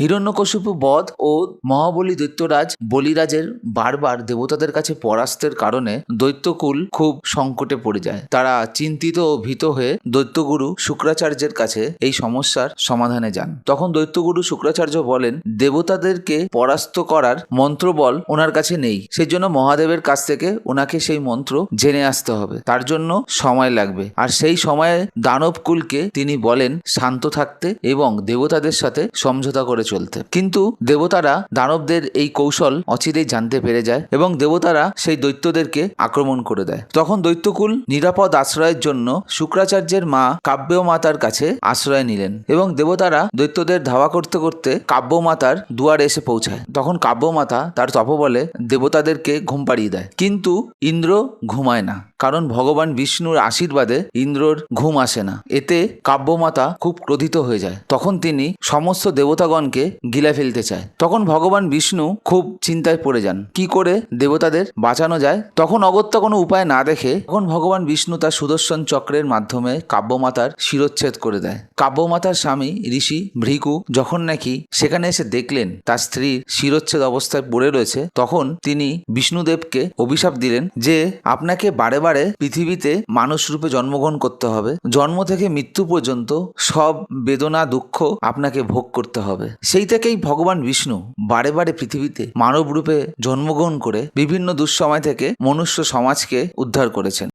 হিরণ্যকশিপু বধ ও মহাবলী দৈত্যরাজ বলিরাজের বারবার দেবতাদের কাছে পরাস্তের কারণে দৈত্যকুল খুব সংকটে পড়ে যায়। তারা চিন্তিত ও ভীত হয়ে দৈত্যগুরু শুক্রাচার্যের কাছে এই সমস্যার সমাধানে যান। তখন দৈত্যগুরু শুক্রাচার্য বলেন, দেবতাদেরকে পরাস্ত করার মন্ত্রবল ওনার কাছে নেই। সেই জন্য মহাদেবের কাছ থেকে ওনাকে সেই মন্ত্র জেনে আসতে হবে। তার জন্য সময় লাগবে। আর সেই সময়ে দানবকুলকে তিনি বলেন, শান্ত থাকতে এবং দেবতাদের সাথে সমঝোতা করে চলতে। কিন্তু দেবতারা দানবদের এই কৌশল অচিরেই জানতে পেরে যায় এবং দেবতারা সেই দৈত্যদেরকে আক্রমণ করে দেয়। তখন দৈত্যকুল নিরাপদ আশ্রয়ের জন্য শুক্রাচার্যের মা কাব্য মাতার কাছে আশ্রয় নিলেন এবং দেবতারা দৈত্যদের ধাওয়া করতে করতে কাব্য মাতার দুয়ারে এসে পৌঁছায়। তখন কাব্য মাতা তার তপবলে দেবতাদেরকে ঘুম পাড়িয়ে দেয়। কিন্তু ইন্দ্র ঘুমায় না। কারণ ভগবান বিষ্ণুর আশীর্বাদে ইন্দ্রর ঘুম আসে না। এতে কাব্যমাতা খুব ক্রোধিত হয়ে যায়। তখন তিনি সমস্ত দেবতাগণকে গিলে ফেলতে চায়। তখন ভগবান বিষ্ণু খুব চিন্তায় পড়ে যান। কি করে দেবতাদের বাঁচানো যায়? তখন অগত্যা কোনো উপায় না দেখে তখন ভগবান বিষ্ণু তার সুদর্শন চক্রের মাধ্যমে কাব্যমাতার শিরোচ্ছেদ করে দেয়। কাব্যমাতার স্বামী ঋষি ভৃকু যখন নাকি সেখানে এসে দেখলেন তার স্ত্রীর শিরোচ্ছেদ অবস্থায় পড়ে রয়েছে, তখন তিনি বিষ্ণুদেবকে অভিশাপ দিলেন যে, আপনাকে বারে বারে পৃথিবীতে মানুষ রূপে জন্মগ্রহণ করতে হবে। জন্ম থেকে মৃত্যু পর্যন্ত সব বেদনা, দুঃখ আপনাকে ভোগ করতে হবে। সেই থেকেই ভগবান বিষ্ণু বারে বারে পৃথিবীতে মানব রূপে জন্মগ্রহণ করে বিভিন্ন দুঃসময় থেকে মনুষ্য সমাজকে উদ্ধার করেছেন।